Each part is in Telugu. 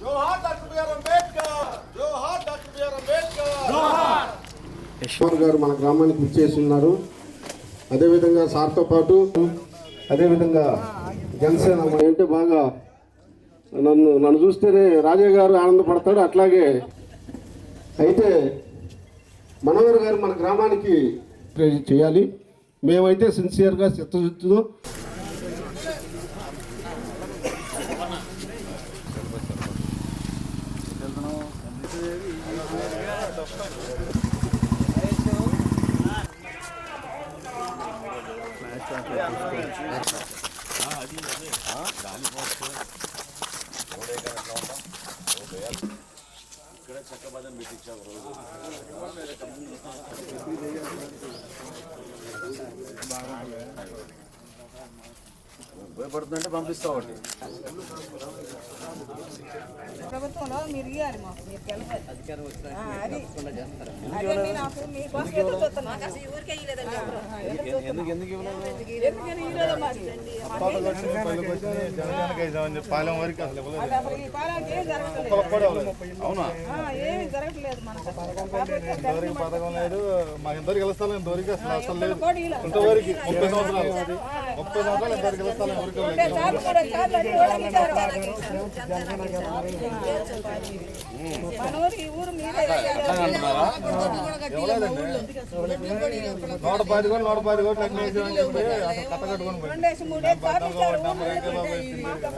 జోహార్ డాక్టర్ బిఆర్ అంబేద్కర్ జోహార్ డాక్టర్ బిఆర్ అంబేద్కర్ గారు మన గ్రామానికి విచ్చేసి ఉన్నారు. అదేవిధంగా సార్తో పాటు అదేవిధంగా జనసేన అంటే బాగా నన్ను నన్ను చూస్తేనే రాజయ్య గారు ఆనందపడతాడు. అట్లాగే అయితే మనోహర్ గారు మన గ్రామానికి చేయాలి. మేమైతే సిన్సియర్గా చిత్తశుద్ధితో ఇక్కడ చక్కబదం పెట్టించావు రోజు భయపడుతుందంటే పంపిస్తావు ప్రభుత్వంలో మీరు ఇవ్వాలి మాకు మీరు గెలవాలి. ఆ, అది. నాకు మీకోసం ఎదురు చూస్తున్నాం. ఎందుకని ఇవ్వలేదు? పాలెం వరకు అసలు ఈ ఏం. అవునా? ఏమీ జరగట్లేదు మనకు. ఇంతవరకు పథకం లేదు. మాకు ఇంతవరకు గెలుస్తాను ఇంతవరకు అసలు అసలు లేదు. కూడా ఇవ్వలేదు. ఇంతవరకు ముప్పై సంవత్సరాలు. ముప్పై సంవత్సరాలు ఇంతవరకు ఎవరికి కూడా నూట పది కోట్లు నూట పది కోట్లు అసలు కట్ట కట్టుకొని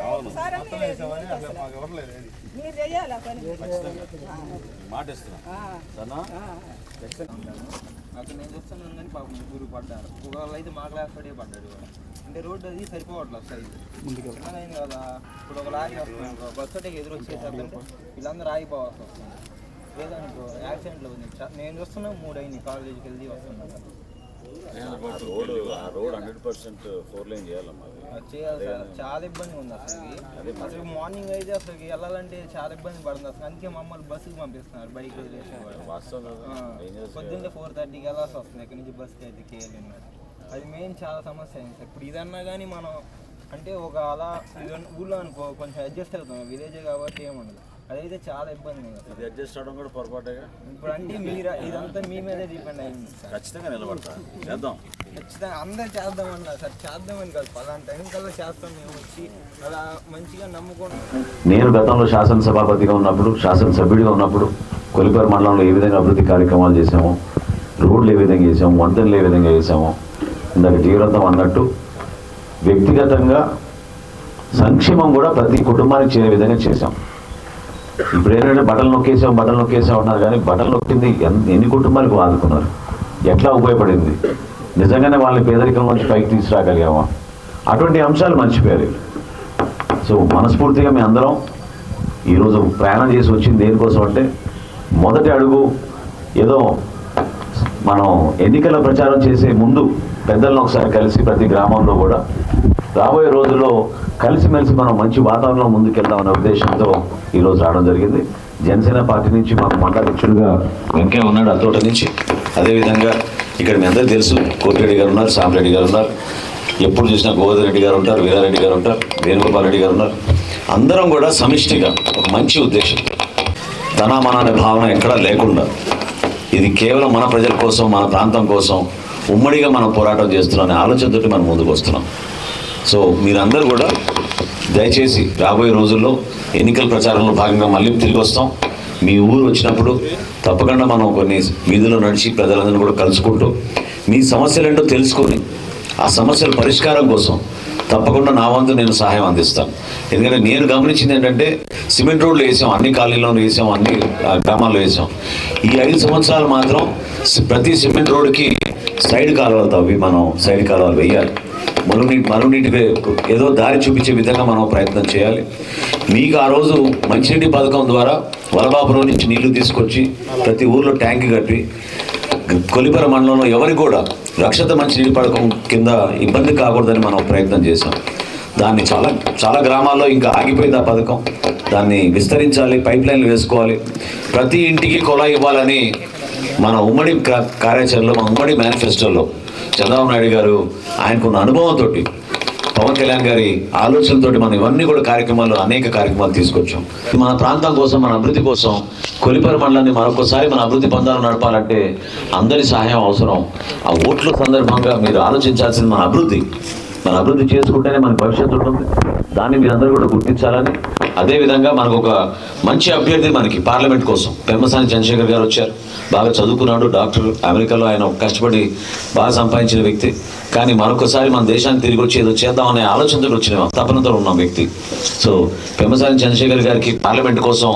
మాకు మొత్తం వేసామని అసలు మాకు ఇవ్వట్లేదు మాట ఇస్తున్నా అక్కడ నేను చూస్తున్నాను కానీ పాపం ముగ్గురు పడ్డారు. ఒకవేళ అయితే మా క్లాస్ పడ్డారు పడ్డాడు. అంటే రోడ్డు అది సరిపోవట్లేదు సైజు అయింది కదా? ఇప్పుడు ఒక లారీ వస్తుంది అనుకో బస్సు ఒకటి ఎదురు వచ్చేసరికి వీళ్ళందరూ ఆగిపోవాల్సి వస్తుంది లేదనుకో యాక్సిడెంట్లు ఉంది నేను చూస్తున్నా మూడు అయింది కాలేజీకి వెళ్ళి వస్తున్నాను రోడ్ ఆ road hundred percent four line చేయాలమ్మా అది. అది చేయాలి సార్. చాలా ఇబ్బంది ఉంది అసలు అసలు మార్నింగ్ అయితే అసలు వెళ్ళాలంటే చాలా ఇబ్బంది పడుతుంది అసలు. అందుకే మమ్మల్ని బస్సుకి పంపిస్తున్నారు బైక్ పొద్దున్నే ఫోర్ థర్టీకి వెళ్ళాల్సి వస్తుంది. ఇక్కడ నుంచి బస్కి అయితే కేఎల్ఎన్ అది మెయిన్ చాలా సమస్య అయింది సార్. ఇప్పుడు ఇదన్నా కానీ మనం అంటే ఒక అలా ఊళ్ళో అనుకో కొంచెం అడ్జస్ట్ అవుతాం. విలేజ్ కాబట్టి ఏముండదు అదైతే చాలా ఇబ్బంది. ఇది అడ్జస్ట్ అవడం కూడా పొరపాటేగా ఇప్పుడు అంటే మీరు ఇదంతా మీ మీదే డిపెండ్ అయింది సార్. ఖచ్చితంగా నిలబడతా. చేద్దాం. ఖచ్చితంగా అందరు చేద్దామన్నారు సార్. చేద్దామని కాదు పలానా టైం కల్లా చేస్తాం మేము వచ్చి అలా మంచిగా నమ్ముకొని. నేను గతంలో శాసనసభాపతిగా ఉన్నప్పుడు శాసనసభ్యుడిగా ఉన్నప్పుడు కొలిపేరు మండలంలో ఏ విధంగా అభివృద్ధి కార్యక్రమాలు చేశాము రోడ్లు ఏ విధంగా చేసాము వంతెనలు ఏ విధంగా చేసాము ఇందాక జీవితం అన్నట్టు వ్యక్తిగతంగా సంక్షేమం కూడా ప్రతి కుటుంబానికి చేరే విధంగా చేశాం. ఇప్పుడు ఏంటంటే బట్టలు నొక్కేసాం బట్టలు నొక్కేసాం అన్నారు కానీ బట్టలు నొక్కింది ఎన్ని కుటుంబాలకు ఆదుకున్నారు? ఎట్లా ఉపయోగపడింది? నిజంగానే వాళ్ళని పేదరికం నుంచి పైకి తీసుకురాగలిగామా? అటువంటి అంశాలు మర్చిపోయారు సో మనస్ఫూర్తిగా మేము అందరం ఈరోజు ప్రయాణం చేసి వచ్చింది దేనికోసం అంటే మొదటి అడుగు ఏదో మనం ఎన్నికల ప్రచారం చేసే ముందు పెద్దలను ఒకసారి కలిసి ప్రతి గ్రామంలో కూడా రాబోయే రోజుల్లో కలిసిమెలిసి మనం మంచి వాతావరణంలో ముందుకెళ్దామనే ఉద్దేశంతో ఈరోజు రావడం జరిగింది. జనసేన పార్టీ నుంచి మాకు మండలాధ్యక్షుడిగా వెంకయ్య ఉన్నాడు అతోట నుంచి. అదేవిధంగా ఇక్కడ మీ అందరూ తెలుసు కోటిరెడ్డి గారు ఉన్నారు సామిరెడ్డి గారు ఉన్నారు ఎప్పుడు చూసినా గోవర్ధన్ రెడ్డి గారు ఉంటారు వీరారెడ్డి గారు ఉంటారు వేణుగోపాల్ రెడ్డి గారు ఉన్నారు. అందరం కూడా సమిష్టిగా ఒక మంచి ఉద్దేశం. ధనామన అనే భావన ఎక్కడా లేకుండా ఇది కేవలం మన ప్రజల కోసం మన ప్రాంతం కోసం ఉమ్మడిగా మనం పోరాటం చేస్తున్నాం అనే ఆలోచనతోటి మనం ముందుకు వస్తున్నాం. సో మీరందరూ కూడా దయచేసి రాబోయే రోజుల్లో ఎన్నికల ప్రచారంలో భాగంగా మళ్ళీ తిరిగి వస్తాం. మీ ఊరు వచ్చినప్పుడు తప్పకుండా మనం కొన్ని వీధుల్లో నడిచి ప్రజలందరినీ కూడా కలుసుకుంటూ మీ సమస్యలు ఏంటో తెలుసుకొని ఆ సమస్యల పరిష్కారం కోసం తప్పకుండా నా వంతు నేను సహాయం అందిస్తాను. ఎందుకంటే నేను గమనించింది ఏంటంటే సిమెంట్ రోడ్లు వేసాం అన్ని కాలనీలోనూ వేసాం అన్ని గ్రామాల్లో వేసాం. ఈ ఐదు సంవత్సరాలు మాత్రం ప్రతి సిమెంట్ రోడ్డుకి సైడ్ కాలువలు తవ్వి మనం సైడ్ కాలువలు వేయాలి. మరుగునీటి మరుగునీటికి ఏదో దారి చూపించే విధంగా మనం ప్రయత్నం చేయాలి. మీకు ఆ రోజు మంచినీటి పథకం ద్వారా వలబాపురం నుంచి నీళ్ళు తీసుకొచ్చి ప్రతి ఊర్లో ట్యాంక్ కట్టి కొలిపర మండలంలో ఎవరికి కూడా రక్షిత మంచినీటి పథకం కింద ఇబ్బంది కాకూడదని మనం ప్రయత్నం చేశాం. దాన్ని చాలా చాలా గ్రామాల్లో ఇంకా ఆగిపోయింది ఆ పథకం. దాన్ని విస్తరించాలి పైప్ లైన్లు వేసుకోవాలి. ప్రతి ఇంటికి కొలాయి ఇవ్వాలని మన ఉమ్మడి కార్యాచరణలో మన ఉమ్మడి మేనిఫెస్టోలో చంద్రబాబు నాయుడు గారు ఆయనకున్న అనుభవంతో పవన్ కళ్యాణ్ గారి ఆలోచనలతో మనం ఇవన్నీ కూడా కార్యక్రమాలు అనేక కార్యక్రమాలు తీసుకొచ్చాం. మన ప్రాంతం కోసం మన అభివృద్ధి కోసం కొలిపర మండలాన్ని మరొకసారి మన అభివృద్ధి పందాలు నడపాలంటే అందరి సహాయం అవసరం. ఆ ఓట్ల సందర్భంగా మీరు ఆలోచించాల్సింది మన అభివృద్ధి. మన అభివృద్ధి చేసుకుంటేనే మన భవిష్యత్తు ఉంటుంది. దాన్ని మీరందరూ కూడా గుర్తించాలని అదేవిధంగా మనకు ఒక మంచి అభ్యర్థి మనకి పార్లమెంట్ కోసం పెమ్మసాని చంద్రశేఖర్ గారు వచ్చారు. బాగా చదువుకున్నాడు డాక్టర్ అమెరికాలో ఆయన కష్టపడి బాగా సంపాదించిన వ్యక్తి. కానీ మరొకసారి మన దేశానికి తిరిగి వచ్చి ఏదో చేద్దామనే ఆలోచనతో వచ్చిన తపనతో ఉన్న వ్యక్తి. సో పెమ్మసాని చంద్రశేఖర్ గారికి పార్లమెంట్ కోసం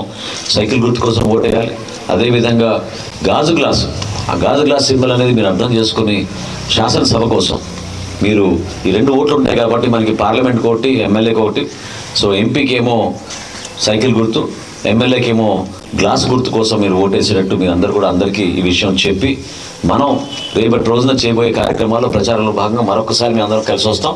సైకిల్ గుర్తు కోసం ఓటేయాలి. అదేవిధంగా గాజు గ్లాస్. ఆ గాజు గ్లాస్ సింబల్ అనేది మీరు అర్థం చేసుకుని శాసనసభ కోసం మీరు ఈ రెండు ఓట్లు ఉంటాయి కాబట్టి మనకి పార్లమెంట్ ఒకటి ఎమ్మెల్యేకి ఒకటి సో ఎంపీకి ఏమో సైకిల్ గుర్తు ఎమ్మెల్యేకి ఏమో గ్లాస్ గుర్తు కోసం మీరు ఓటేసేటట్టు మీ అందరు కూడా అందరికీ ఈ విషయం చెప్పి మనం రేపటి రోజున చేయబోయే కార్యక్రమాల్లో ప్రచారంలో భాగంగా మరొకసారి మీ అందరం కలిసి వస్తాం.